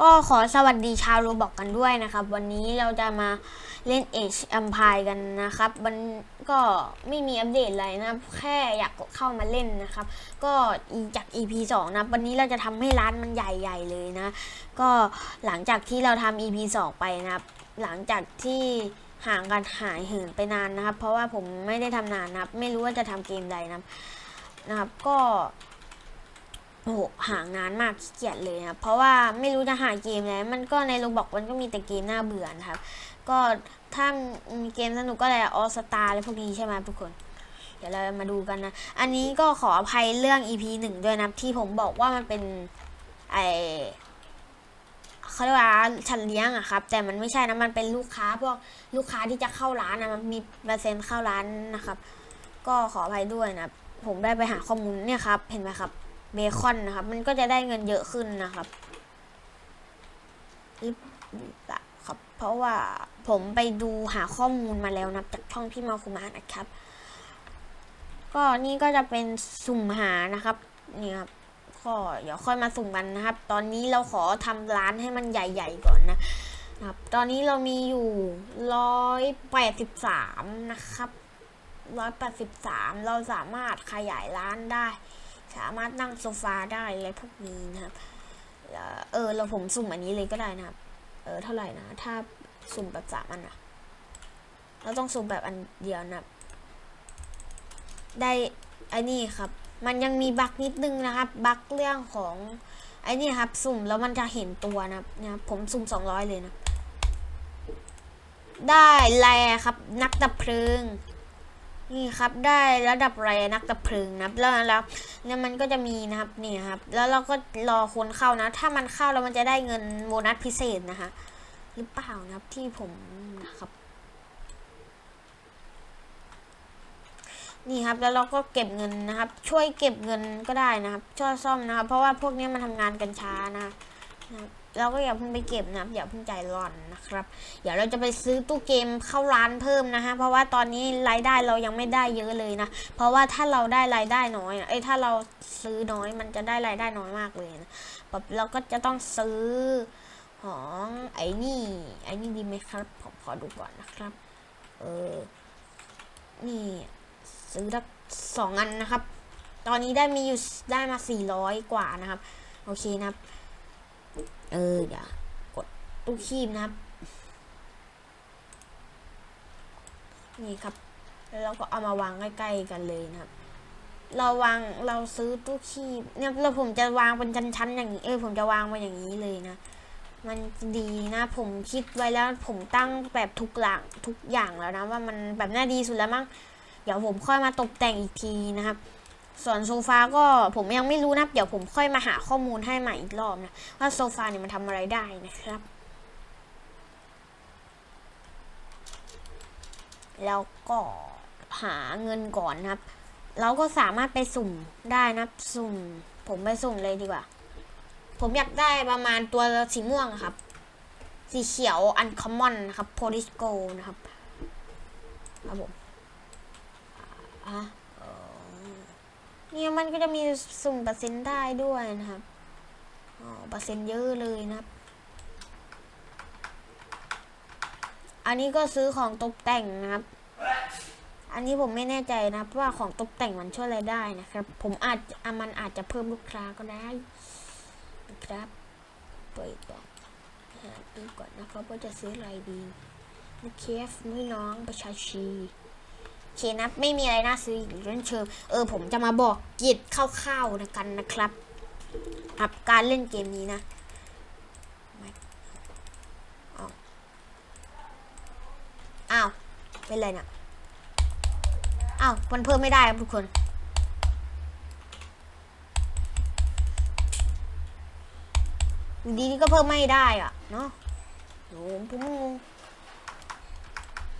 ก็ขอสวัสดีชาวโรบอกกันด้วยนะครับ วันนี้เราจะมาเล่น Age Empire กันนะครับ มันก็ไม่มีอัปเดตอะไรนะแค่อยากเข้ามาเล่นนะครับ ก็จาก EP 2 นะ วันนี้เราจะทำให้ร้านมันใหญ่ๆเลยนะ ก็หลังจากที่เราทำ EP 2 ไปนะครับ หลังจากที่ห่างกันหายเหินไปนานนะครับ เพราะว่าผมไม่ได้ทำนานนะครับ ไม่รู้ว่าจะทำเกมใดนับนะครับ ก็ โอ้หห่างนานมากขี้เกียจเลยนะครับเพราะว่าไม่รู้จะหาเกมอะไรมันก็ในโรบอกมันก็มีแต่เกมน่าเบื่อนะครับ ก็ถ้ามีเกมสนุกก็อะไรออสตาอะไรพวกนี้ใช่ไหมทุกคน เดี๋ยวเรามาดูกันนะ อันนี้ก็ขออภัยเรื่อง EP หนึ่งด้วยนะที่ผมบอกว่ามันเป็นไอเขาเรียกว่าฉันเลี้ยงอะครับ แต่มันไม่ใช่นะมันเป็นลูกค้าพวกลูกค้าที่จะเข้าร้านนะมันมีเปอร์เซ็นต์เข้าร้านนะครับ ก็ขออภัยด้วยนะผมได้ไปหาข้อมูลเนี่ยครับ เห็นไหมครับ เบคอนนะครับ มันก็จะได้เงินเยอะขึ้นนะครับหรือเปล่าครับ เพราะว่าผมไปดูหาข้อมูลมาแล้วนะจากช่องพี่มาคุมานะครับ ก็นี่ก็จะเป็นสุ่มหานะครับนี่ครับก็เดี๋ยวค่อยมาสุ่มกันนะครับ ตอนนี้เราขอทำร้านให้มันใหญ่ ๆ ก่อนนะนะครับ ตอนนี้เรามีอยู่ร้อยแปดสิบสามนะครับร้อยแปดสิบสามเราสามารถขยายร้านได้ สามารถนั่งโซฟาได้อะไรพวกนี้นะครับ เออ เราผมสุ่มอันนี้เลยก็ได้นะครับ เออ เท่าไหร่นะ ถ้าสุ่มแบบสามอันนะเราต้องสุ่มแบบอันเดียวนะครับ ได้ไอ้นี่ครับ มันยังมีบั๊กนิดนึงนะครับ บั๊กเรื่องของไอ้นี่ครับ สุ่มแล้วมันจะเห็นตัวนะครับนะครับผมสุ่มสองร้อยเลยนะ ได้แลครับ นักดับเพลิง นี่ครับได้ระดับแรนักดับเพลิงนะแล้วแล้วเนี่ยมันก็จะมีนะครับนี่ครับ แล้วเราก็รอคนเข้านะ ถ้ามันเข้าแล้วมันจะได้เงินโบนัสพิเศษนะคะหรือเปล่านะครับที่ผมนะครับ นี่ครับแล้วเราก็เก็บเงินนะครับ ช่วยเก็บเงินก็ได้นะครับช่วยซ่อมนะครับ เพราะว่าพวกนี้มันทำงานกันช้านะนะครับ เราก็อย่าเพิ่งไปเก็บนะครับอย่าเพิ่งใจร้อนนะครับ เดี๋ยวเราจะไปซื้อตู้เกมเข้าร้านเพิ่มนะฮะเพราะว่าตอนนี้รายได้เรายังไม่ได้เยอะเลยนะ เพราะว่าถ้าเราได้รายได้น้อยเอ้ยถ้าเราซื้อน้อยมันจะได้รายได้น้อยมากเลยนะแบบเราก็จะต้องซื้อของไอ้นี่ไอ้นี่ดีไหมครับผมขอดูก่อนนะครับ เออนี่ซื้อสักสองอันนะครับ ตอนนี้ได้มีอยู่ได้มาสี่ร้อยกว่านะครับ โอเคนะครับ เออเดี๋ยวกดตู้คีบนะครับ นี่ครับ แล้วเราก็เอามาวางใกล้ๆกันเลยนะครับ เราวางเราซื้อตู้คีบเนี่ยเราผมจะวางเป็นชั้นๆอย่างนี้เออผมจะวางมาอย่างนี้เลยนะมันดีนะผมคิดไว้แล้วผมตั้งแบบทุกอย่างทุกอย่างแล้วนะว่ามันแบบน่าดีสุดแล้วมั้งเดี๋ยวผมค่อยมาตกแต่งอีกทีนะครับ ส่วนโซฟาก็ผมยังไม่รู้นะ เดี๋ยวผมค่อยมาหาข้อมูลให้ใหม่อีกรอบนะ ว่าโซฟาเนี่ยมันทำอะไรได้นะครับ แล้วก็หาเงินก่อนครับ เราก็สามารถไปสุ่มได้นะสุ่ม ผมไปสุ่มเลยดีกว่า ผมอยากได้ประมาณตัวสีม่วงครับ สีเขียวอันคอมมอนนะครับโพลิสโกนะครับครับผมอะ เนี่ยมันก็จะมีสุ่มเปอร์เซ็นต์ได้ด้วยนะครับอ๋อเปอร์เซ็นต์เยอะเลยนะครับ อันนี้ก็ซื้อของตกแต่งนะครับ อันนี้ผมไม่แน่ใจนะครับว่าของตกแต่งมันช่วยอะไรได้นะครับ ผมอาจจะอะมันอาจจะเพิ่มลูกค้าก็ได้นะครับเปิดก่อนหาดูก่อนนะครับว่าจะซื้ออะไรดีนเคฟมือน้องประชาชี เคนะไม่มีอะไรน่าซื้ออีกเรื่องเชิญเออผมจะมาบอกเกียรติคร่าวๆนะกันนะครับครับการเล่นเกมนี้นะอ้าวเป็นไรเนี่ยอ้าวมันเพิ่มไม่ได้ครับทุกคนอยู่ดีๆก็เพิ่มไม่ได้อะเนาะโอ้ผมงง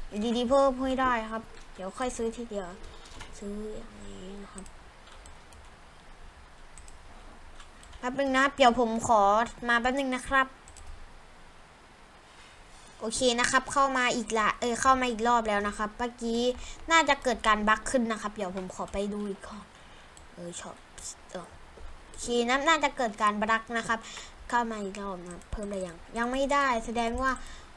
อยู่ดีๆเพิ่มไม่ได้ครับ เดี๋ยวค่อยซื้อทีเดียว ซื้ออย่างนี้นะครับแป๊บนึงนะเดี๋ยวผมขอมาแป๊บนึงนะครับ โอเคนะครับ เข้ามาอีกละเออเข้ามาอีกรอบแล้วนะครับเมื่อกี้น่าจะเกิดการบั๊กขึ้นนะครับ เดี๋ยวผมขอไปดูอีกก่อนเออชอบเออโอเคนะน่าจะเกิดการบั๊กนะครับ เข้ามาอีกรอบนะเพิ่มอะได้ยังยังไม่ได้แสดงว่า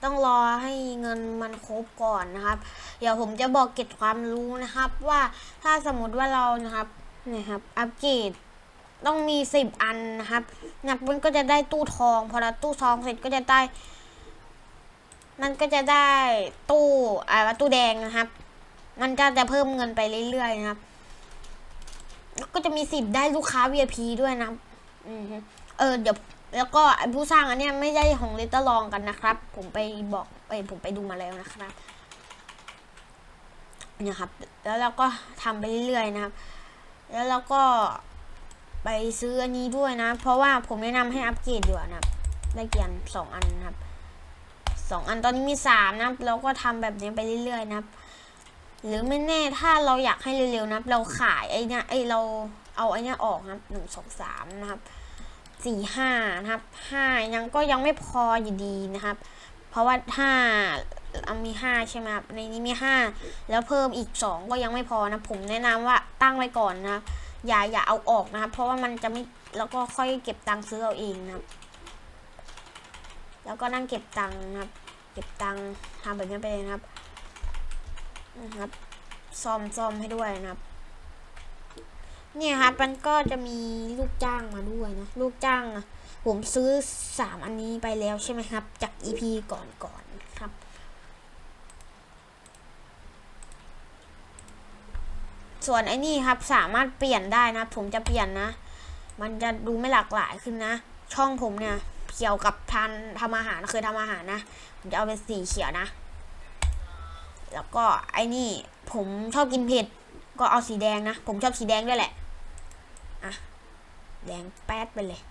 ต้องรอให้เงินมันครบก่อนนะครับ เดี๋ยวผมจะบอกเกร็ดความรู้นะครับ ว่าถ้าสมมติว่าเรานะครับนี่ยครับ อัปเกรดต้องมีสิบอันนะครับนับมันก็จะได้ตู้ทอง พอเราตู้ทองเสร็จก็จะได้มันก็จะได้ตู้อะไรวะตู้แดงนะครับ มันก็จะเพิ่มเงินไปเรื่อยๆนะครับก็จะมีสิทธิ์ได้ลูกค้า VIP ด้วยนะอือฮึเออ เดี๋ยว แล้วก็ผู้สร้างอันเนี้ยไม่ได้ของเลตเตอร์ลองกันนะครับ ผมไปบอกไปผมไปดูมาแล้วนะครับเนี่ยครับ แล้วเราก็ทำไปเรื่อยๆนะครับ แล้วเราก็ไปซื้ออันนี้ด้วยนะ เพราะว่าผมแนะนำให้อัปเกรดดีกว่านะครับได้เกียนสองอันนะครับสองอันตอนนี้มีสามนะเราก็ทำแบบนี้ไปเรื่อยๆนะครับ หรือไม่แน่ถ้าเราอยากให้เร็วๆนะเราขายไอ้เนี่ยไอ้เราเอาไอ้เนี่ยออกนะครับหนึ่งสองสามนะครับ สี่ห้านะครับห้ายังก็ยังไม่พออยู่ดีนะครับ เพราะว่าห้ามีห้าใช่ไหมครับในนี้มีห้าแล้วเพิ่มอีกสองก็ยังไม่พอนะผมแนะนำว่าตั้งไว้ก่อนนะครับ อย่าอย่าเอาออกนะครับ เพราะว่ามันจะไม่แล้วก็ค่อยเก็บตังค์ซื้อเอาเองนะครับ แล้วก็นั่งเก็บตังค์นะครับ เก็บตังค์ทำแบบนี้ไปเลยนะครับนะครับซ่อมซ่อมให้ด้วยนะครับ เนี่ยครับมันก็จะมีลูกจ้างมาด้วยนะ ลูกจ้างอะผมซื้อสามอันนี้ไปแล้วใช่ไหมครับ จาก EP ก่อนก่อนๆครับ ส่วนไอ้นี่ครับสามารถเปลี่ยนได้นะ ผมจะเปลี่ยนนะ มันจะดูไม่หลากหลายขึ้นนะ ช่องผมเนี่ยเกี่ยวกับทานทำอาหารเคยทำอาหารนะ ผมจะเอาเป็นสีเขียวนะ แล้วก็ไอ้นี่ผมชอบกินเผ็ดก็เอาสีแดงนะ ผมชอบสีแดงด้วยแหละ อะ แดงแป๊ดไปเลย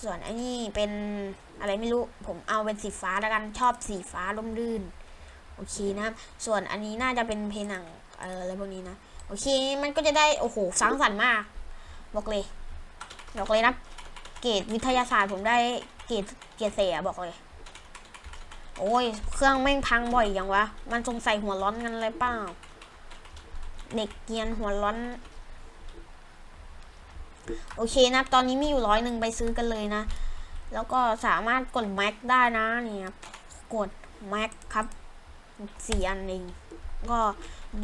ส่วนอ้นี่เป็นอะไรไม่รู้ ผมเอาเป็นสีฟ้าแล้วกันชอบสีฟ้าร่มรื่น โอเคนะครับ ส่วนอันนี้น่าจะเป็นเพลงหนังเอออะไรพวกนี้นะ โอเค มันก็จะได้ โอ้โหสร้างสรรค์มาก บอกเลย บอกเลยนะ เกรดวิทยาศาสตร์ผมได้เกรดเกรดเสียบอกเลย โอ้ย เครื่องแม่งพังบ่อยอย่างวะ มันสงสัยหัวร้อนกันเลยเปล่า เด็กเกียนหัวร้อน โอเคนะตอนนี้มีอยู่ร้อยหนึ่งไปซื้อกันเลยนะ แล้วก็สามารถกดแม็กได้นะนี่ครับกดแม็กครับสี่อันเองก็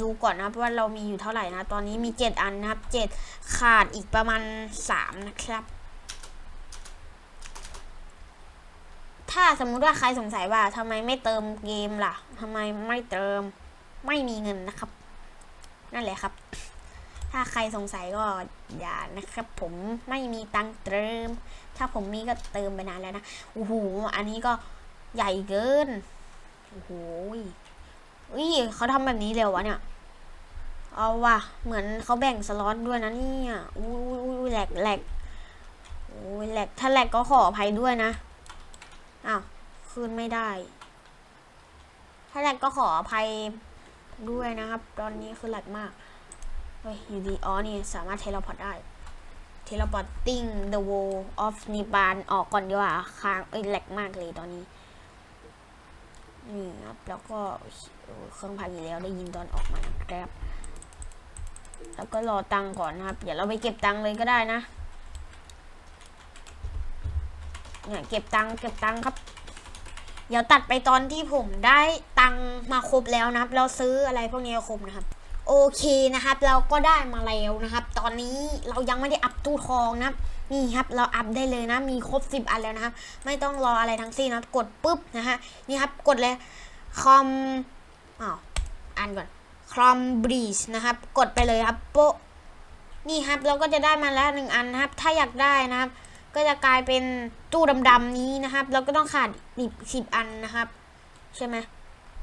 ดูก่อนนะครับว่าเรามีอยู่เท่าไหร่นะ ตอนนี้มีเจ็ดอันนะครับเจ็ดขาดอีกประมาณสามนะครับ ถ้าสมมุติว่าใครสงสัยว่าทำไมไม่เติมเกมล่ะทำไมไม่เติมไม่มีเงินนะครับ นั่นแหละครับ ถ้าใครสงสัยก็อย่านะครับ ผมไม่มีตังเติม ถ้าผมมีก็เติมไปนานแล้วนะโอ้โหอันนี้ก็ใหญ่เกินโอ้โหอุ้ยเขาทำแบบนี้เร็ววะเนี่ยเอาว่ะเหมือนเขาแบ่งสล็อตด้วยนะเนี่ยอุ้ยอุ้ยแหลกแหลกโอ้ยแหลกถ้าแหลกก็ขออภัยด้วยนะอ้าวคืนไม่ได้ ถ้าแหลกก็ขออภัยด้วยนะครับ ตอนนี้คือแหลกมาก ฮ้ยอยู่ดีอ๋อนี่สามารถเทเลพอร์ตได้ เทเลพอร์ตติ้ง the wall of Niban ออกก่อนดีกว่าค้างเอ้ยแหลกมากเลยตอนนี้ นี่ครับแล้วก็เครื่องพังอีกแล้วได้ยินตอนออกมาครับแล้วก็รอตังก่อนนะครับ เดี๋ยวเราไปเก็บตังเลยก็ได้นะเนี่ยเก็บตังเก็บตังครับ เดี๋ยวตัดไปตอนที่ผมได้ตังมาครบแล้วนะครับ เราซื้ออะไรพวกนี้ครบนะครับ โอเคนะครับ เราก็ได้มาแล้วนะครับ ตอนนี้เรายังไม่ได้อัพตู้ทองนะครับนี่ครับเราอัพได้เลยนะมีครบ 10 อันแล้วนะครับ ไม่ต้องรออะไรทั้งสิ้นนะครับกดปุ๊บนะฮะนี่ครับกดเลยคอมอ้าวอ่านก่อนคอมบรีชนะครับ กดไปเลยครับโปนี่ครับเราก็จะได้มาแล้วหนึ่งอันนะครับ ถ้าอยากได้นะครับ ก็จะกลายเป็นตู้ดำๆนี้นะครับ เราก็ต้องขาดอีกสิบอันนะครับ ใช่ไหม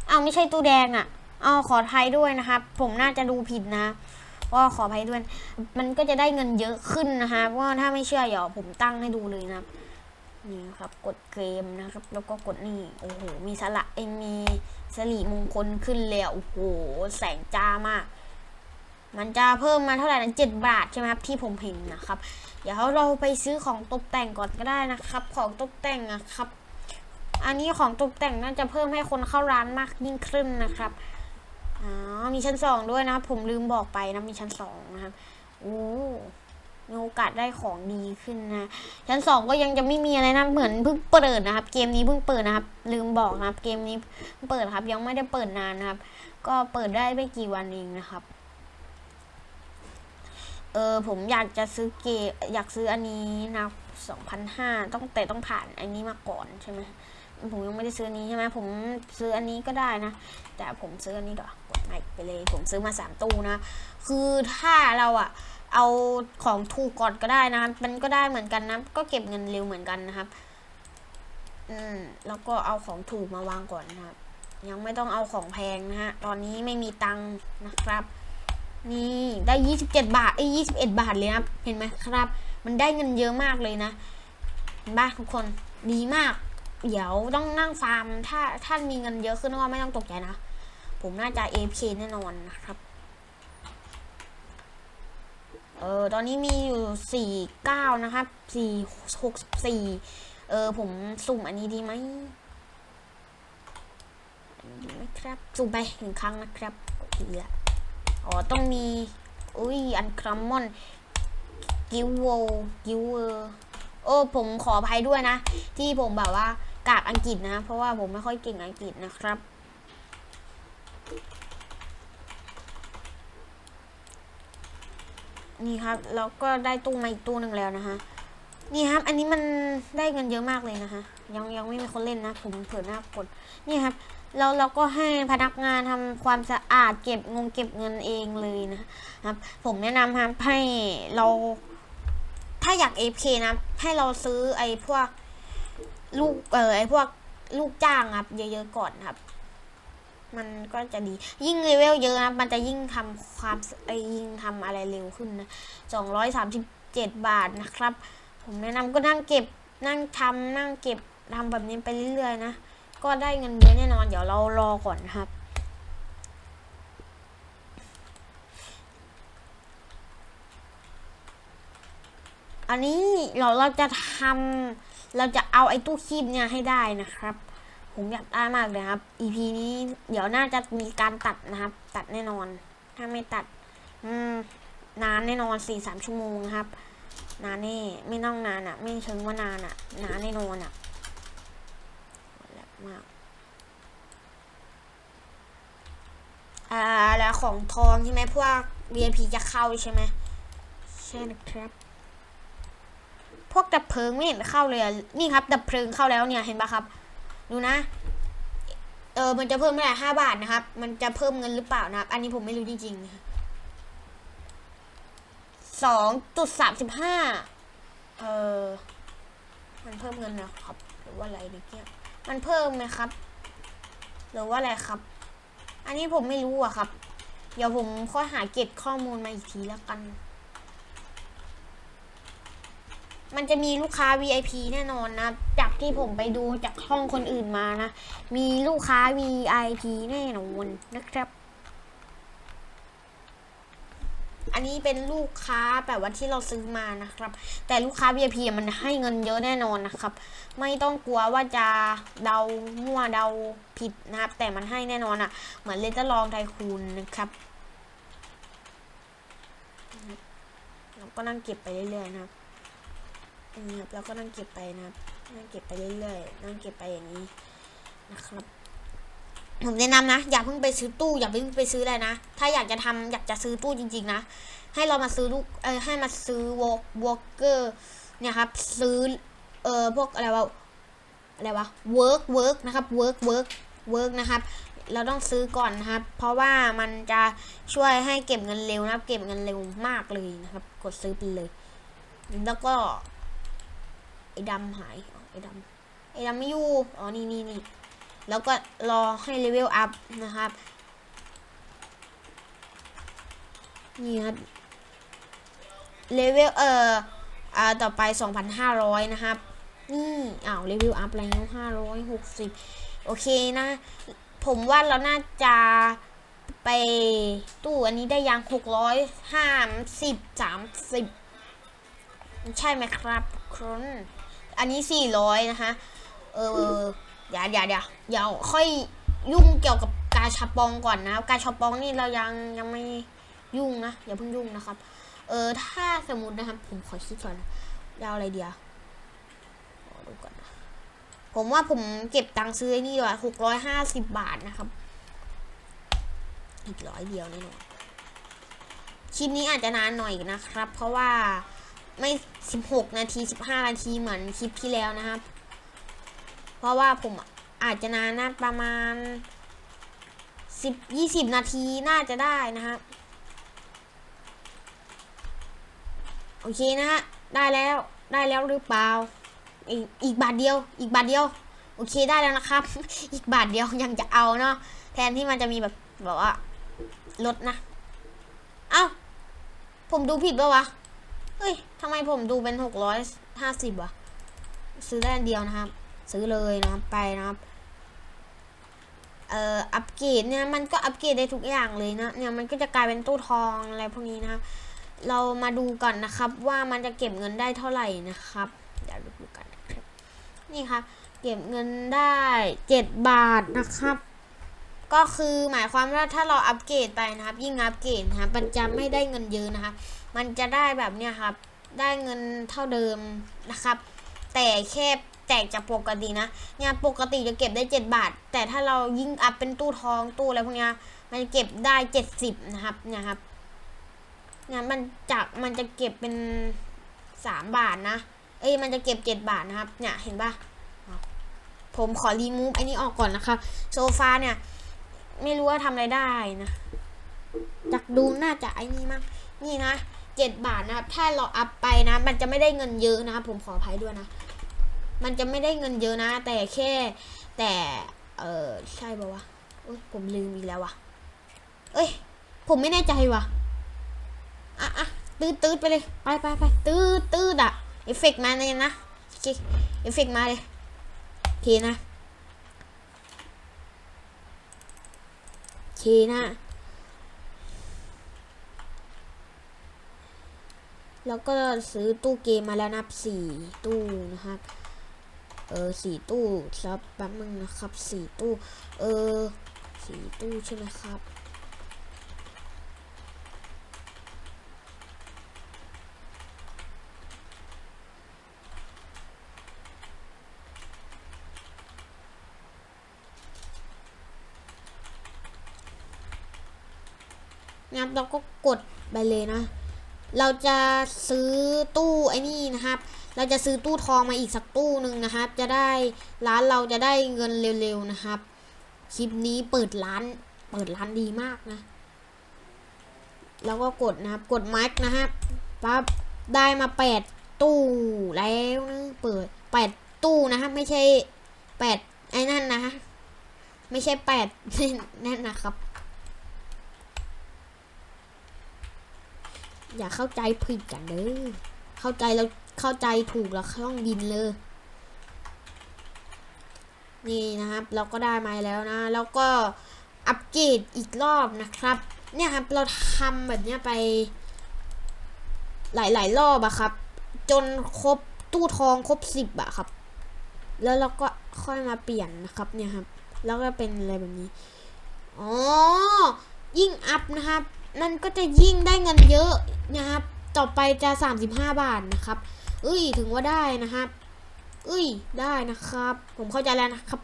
เอาไม่ใช่ตู้แดงอะ่ะ เอาขออภัยด้วยนะครับ ผมน่าจะดูผิดนะก็ขออภัยด้วย มันก็จะได้เงินเยอะขึ้นนะคะว่าถ้าไม่เชื่อเดี๋ยวผมตั้งให้ดูเลยนะครับ นี่ครับ กดเกมนะครับ แล้วก็กดนี่ โอ้โห มีสละเองมีสลีมงคลขึ้นเลยอะโอ้โห แสงจ้ามาก มันจะเพิ่มมาเท่าไหร่นะเจ็ดบาทใช่ไหมครับ ที่ผมเห็นนะครับ เดี๋ยวเราไปซื้อของตกแต่งก่อนก็ได้นะครับ ของตกแต่งนะครับ อันนี้ของตกแต่งน่าจะเพิ่มให้คนเข้าร้านมากยิ่งขึ้นนะครับ อ๋อมีชั้นสองด้วยนะ ผมลืมบอกไปนะ มีชั้นสองนะครับโอ้มีโอกาสได้ของดีขึ้นนะชั้นสองก็ยังจะไม่มีอะไรนะเหมือนเพิ่งเปิดนะครับ เกมนี้เพิ่งเปิดนะครับ ลืมบอกนะครับ เกมนี้เปิดครับ ยังไม่ได้เปิดนานนะครับ ก็เปิดได้ไม่กี่วันเองนะครับเออผมอยากจะซื้อเกมอยากซื้ออันนี้นะสองพันห้าต้องแต่ต้องผ่านอันนี้มาก่อนใช่ไหมผมยังไม่ได้ซื้อนนี้ใช่ไหมผมซื้ออันนี้ก็ได้นะ แต่ผมซื้ออันนี้ก่อน ไปเลย ผมซื้อมาสามตู้นะ คือถ้าเราอะเอาของถูกก่อนก็ได้นะครับ มันก็ได้เหมือนกันนะ ก็เก็บเงินเร็วเหมือนกันนะครับ อืม แล้วก็เอาของถูกมาวางก่อนนะครับ ยังไม่ต้องเอาของแพงนะฮะ ตอนนี้ไม่มีตังค์นะครับ นี่ได้ยี่สิบเจ็ดบาท เอ้ยี่สิบเอ็ดบาทเลยนะครับ เห็นไหมครับ มันได้เงินเยอะมากเลยนะเห็นปะทุกคน ดีมาก เดี๋ยวต้องนั่งฟาร์ม ถ้าถ้านมีเงินเยอะขึ้นก็ไม่ต้องตกใจนะ ผมน่าจะ AFK แน่นอนนะครับ เออตอนนี้มีอยู่สี่เก้านะครับสี่หกสี่เออผมสุ่มอันนี้ดีไหมอันนี้ดีไหมครับ สุ่มไปหนึ่งครั้งนะครับดีละอ๋อ ต้องมี อุ้ย อันครัมมอน กิวโวกิวเวอร์โอ้ผมขออภัยด้วยนะ ที่ผมแบบว่ากากอังกฤษนะ เพราะว่าผมไม่ค่อยเก่งอังกฤษนะครับ นี่ครับแล้วก็ได้ตู้มาอีกตู้หนึ่งแล้วนะคะนี่ครับ อันนี้มันได้เงินเยอะมากเลยนะคะ ยังยังไม่มีคนเล่นนะ ผมเผื่อหน้ากดนี่ครับเราเราก็ให้พนักงานทำความสะอาดเก็บงงเก็บเงินเองเลยนะครับ ผมแนะนำครับให้เราถ้าอยาก AFK นะ ให้เราซื้อไอ้พวกลูกเออไอ้พวกลูกจ้างครับ เยอะๆก่อนครับ มันก็จะดี ยิ่งเลเวลเยอะนะมันจะยิ่งทำความไอยิ่งทำอะไรเร็วขึ้นนะสองร้อยสามสิบเจ็ดบาทนะครับ ผมแนะนำก็นั่งเก็บนั่งทำนั่งเก็บทำแบบนี้ไปเรื่อยๆนะ ก็ได้เงินเยอะแน่นอน เดี๋ยวเรารอก่อนนะครับอันนี้เราเราจะทำเราจะเอาไอ้ตู้คีบเนี่ยให้ได้นะครับ ผมอยากได้มากเลยครับ EP นี้เดี๋ยวน่าจะมีการตัดนะครับ ตัดแน่นอน ถ้าไม่ตัด อืม นานแน่นอนสี่สามชั่วโมงครับ นานแน่ไม่ต้องนานอะ่ะ ไม่เชิงว่านานอะ่ะ นานแน่นอนอะ่ะแหลกมากอ่าแล้วของทองใช่ไหมพวก VIP จะเข้าใช่ไหมใช่นะครับพวกดับเพลิงไม่เห็นเข้าเลยนี่ครับดับเพลิงเข้าแล้วเนี่ยเห็นปะครับ ดูนะ เออมันจะเพิ่มเท่าไหร่ห้าบาทนะครับ มันจะเพิ่มเงินหรือเปล่านะครับ อันนี้ผมไม่รู้จริงๆสองจุดสามสิบห้าเออมันเพิ่มเงินนะครับ หรือว่าอะไรเนี่ยมันเพิ่มไหมครับ หรือว่าอะไรครับ อันนี้ผมไม่รู้อะครับ เดี๋ยวผมค่อยหาเก็บข้อมูลมาอีกทีแล้วกัน มันจะมีลูกค้า VIP แน่นอนนะ จ ที่ผมไปดูจากห้องคนอื่นมานะ มีลูกค้า VIP แน่นอนนะครับ อันนี้เป็นลูกค้าแบบว่าที่เราซื้อมานะครับ แต่ลูกค้า VIP มันให้เงินเยอะแน่นอนนะครับ ไม่ต้องกลัวว่าจะเดามั่วเดาผิดนะครับ แต่มันให้แน่นอนอะ่ะ เหมือนเลนเจอร์ลองไทคูนนะครับเราก็นั่งเก็บไปเรื่อยๆนะครับ นี่ครับเราก็นั่งเก็บไปนะครับนั่งเก็บไปเรื่อยๆนั่งเก็บไปอย่างนี้นะครับผมแนะนำนะอย่าเพิ่งไปซื้อตู้อย่าเพิ่งไปซื้ออะไรนะ ถ้าอยากจะทำอยากจะซื้อตู้จริง ๆ นะ ให้เรามาซื้อลูกเออให้มาซื้อวอล์กวอล์กเกอร์เนี่ยครับ ซื้อเออพวกอะไรวะอะไรวะเวิร์กเวิร์กนะครับเวิร์กเวิร์กเวิร์กนะครับ เราต้องซื้อก่อนนะครับ เพราะว่ามันจะช่วยให้เก็บเงินเร็วนะครับ เก็บเงินเร็วมากเลยนะครับ กดซื้อไปเลย แล้วก็ ไอ้ดำหายไอ้ดำไอ้ดำไม่อยู่อ๋อนี่นี่นี่แล้วก็รอให้เลเวลอัพนะครับ นี่ครับเลเวลเอ่ออ่าต่อไป 2,500 นะครับ นี่อ้าวเลเวลอัพแล้ว560 โอเคนะ ผมว่าเราน่าจะไปตู้อันนี้ได้ยัง 650 30 ใช่ไหมครับคุณ อันนี้400นะคะ เออเดี๋ยวเดี๋ยวเดี๋ยวเดี๋ยวค่อยยุ่งเกี่ยวกับกาชาปองก่อนนะกาชาปองนี่เรายังยังไม่ยุ่งนะอย่าเพิ่งยุ่งนะครับ เออถ้าสมมตินะครับ ผมขอคิดก่อนนะจะเอาอะไรเดียวดูก่อนนะผมว่าผมเก็บตังค์ซื้อไอนี่ดีกว่าหกร้อยห้าสิบบาทนะครับ อีกร้อยเดียวแน่นอนคลิปนี้อาจจะนานหน่อยนะครับ เพราะว่า ไม่สิบหกนาทีสิบห้านาทีเหมือนคลิปที่แล้วนะครับ เพราะว่าผมอาจจะนานนะประมาณสิบยี่สิบนาทีน่าจะได้นะครับ โอเคนะฮะ ได้แล้วได้แล้วหรือเปล่า อีกอีกบาทเดียว อีกบาทเดียว โอเคได้แล้วนะครับ อีกบาทเดียวยังจะเอาเนาะแทนที่มันจะมีแบบแบบว่าลดนะ เอ้า ผมดูผิดปะวะ เฮ้ยทำไมผมดูเป็นหกร้อยห้าสิบวะ ซื้อได้อันเดียวนะครับ ซื้อเลยนะครับไปนะครับ เอ่อ อัปเกรดเนี่ยมันก็อัปเกรดได้ทุกอย่างเลยนะ เนี่ยมันก็จะกลายเป็นตู้ทองอะไรพวกนี้นะครับ เรามาดูก่อนนะครับ ว่ามันจะเก็บเงินได้เท่าไหร่นะครับ เดี๋ยวดูกัน นี่ครับ เก็บเงินได้เจ็ดบาทนะครับก็คือหมายความว่าถ้าเราอัปเกรดไปนะครับ ยิ่งอัปเกรดนะครับมันจะไม่ได้เงินเยอะนะครับ มันจะได้แบบเนี้ยครับ ได้เงินเท่าเดิมนะครับ แต่แค่แตกจากปกตินะเนี่ยปกติจะเก็บได้ 7 บาท แต่ถ้าเรายิ่งอัพเป็นตู้ทองตู้อะไรพวกเนี้ยมันจะเก็บได้ 70 นะครับเนี่ยครับเนี่ยมันจากมันจะเก็บเป็น3บาทนะ เอ้ยมันจะเก็บ7บาทนะครับ เนี่ยเห็นปะผมขอรีมูฟไอ้นี่ออกก่อนนะครับโซฟาเนี่ย ไม่รู้ว่าทำอะไรได้นะจากดูน่าจะไอ้นี่มาก นี่นะ เจ็ดบาทนะครับ ถ้าเราอัพไปนะ มันจะไม่ได้เงินเยอะนะครับ ผมขออภัยด้วยนะ มันจะไม่ได้เงินเยอะนะ แต่แค่แต่ เออใช่ป่าวะเอ้ยผมลืมอีกแล้ววะเอ้ย ผมไม่แน่ใจวะอะอะตืดตืดไปเลย ไปไปไปตืดตืดอะเอฟเฟกมาเลยนะโอเคเอฟเฟกมาเลยโอเคนะโอเคนะ แล้วก็ซื้อตู้เกมมาแล้วนับสี่ตู้นะครับ เออสี่ตู้ครับแป๊บนึงนะครับสี่ตู้ เออสี่ตู้ใช่ไหมครับนับเราก็กดไปเลยนะ เราจะซื้อตู้ไอ้นี่นะครับ เราจะซื้อตู้ทองมาอีกสักตู้หนึ่งนะครับ จะได้ร้านเราจะได้เงินเร็วๆนะครับ คลิปนี้เปิดร้าน เปิดร้านดีมากนะ แล้วก็กดนะครับ กดมาร์กนะครับปั๊บได้มาแปดตู้แล้วนะเปิดแปดตู้นะครับ ไม่ใช่แปดไอ้นั่นนะ ไม่ใช่แปดนั่นนะครับ อย่าเข้าใจผิดกันเด้อเข้าใจแล้วเข้าใจถูกแล้วต้องบินเลย นี่นะครับ เราก็ได้มาแล้วนะ แล้วก็อัปเกรดอีกรอบนะครับ เนี่ยครับเราทำแบบเนี้ยไป หลาย ๆ รอบอะครับ จนครบตู้ทองครบสิบอะครับ แล้วเราก็ค่อยมาเปลี่ยนนะครับ เนี่ยครับ แล้วก็เป็นอะไรแบบนี้ อ๋อ ยิ่งอัพนะครับ มันก็จะยิ่งได้เงินเยอะนะครับ ต่อไปจะ 35 บาทนะครับ เอ้ยถึงว่าได้นะครับ เอ้ยได้นะครับ ผมเข้าใจแล้วนะครับ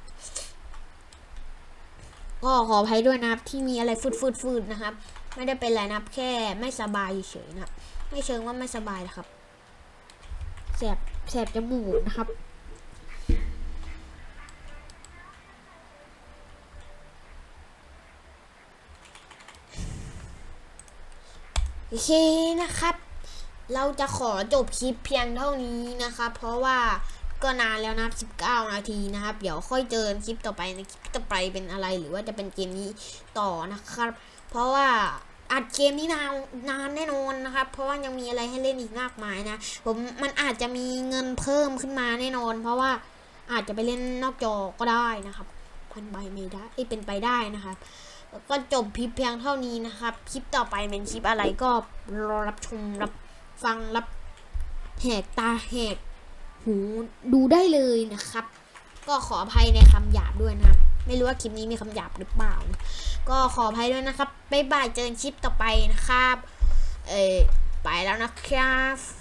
ก็ขออภัยด้วยนะครับที่มีอะไรฟืดฟืดฟืดๆนะครับ ไม่ได้เป็นไรนะครับ แค่ไม่สบายเฉยๆนะครับ ไม่เชิงว่าไม่สบายนะครับแสบแสบจมูกนะครับ โอเคนะครับ เราจะขอจบคลิปเพียงเท่านี้นะครับ เพราะว่าก็นานแล้วนะ19 นาทีนะครับ เดี๋ยวค่อยเจอนคลิปต่อไปในคลิปต่อไปเป็นอะไรหรือว่าจะเป็นเกมนี้ต่อนะครับ เพราะว่าอัดเกมนี้นานนานแน่นอนนะครับ เพราะว่ายังมีอะไรให้เล่นอีกมากมายนะ ผมมันอาจจะมีเงินเพิ่มขึ้นมาแน่นอน เพราะว่าอาจจะไปเล่นนอกจอก็ได้นะครับพันใบไม่ได้เอ้เป็นไปได้นะครับ แล้วก็จบคลิปเพียงเท่านี้นะครับ คลิปต่อไปเป็นคลิปอะไรก็รอรับชมรับฟังรับแหกตาแหกหูดูได้เลยนะครับ ก็ขออภัยในคำหยาบด้วยนะครับ ไม่รู้ว่าคลิปนี้มีคำหยาบหรือเปล่า ก็ขออภัยด้วยนะครับบ๊ายบายเจอกันคลิปต่อไปนะครับ เออไปแล้วนะครับ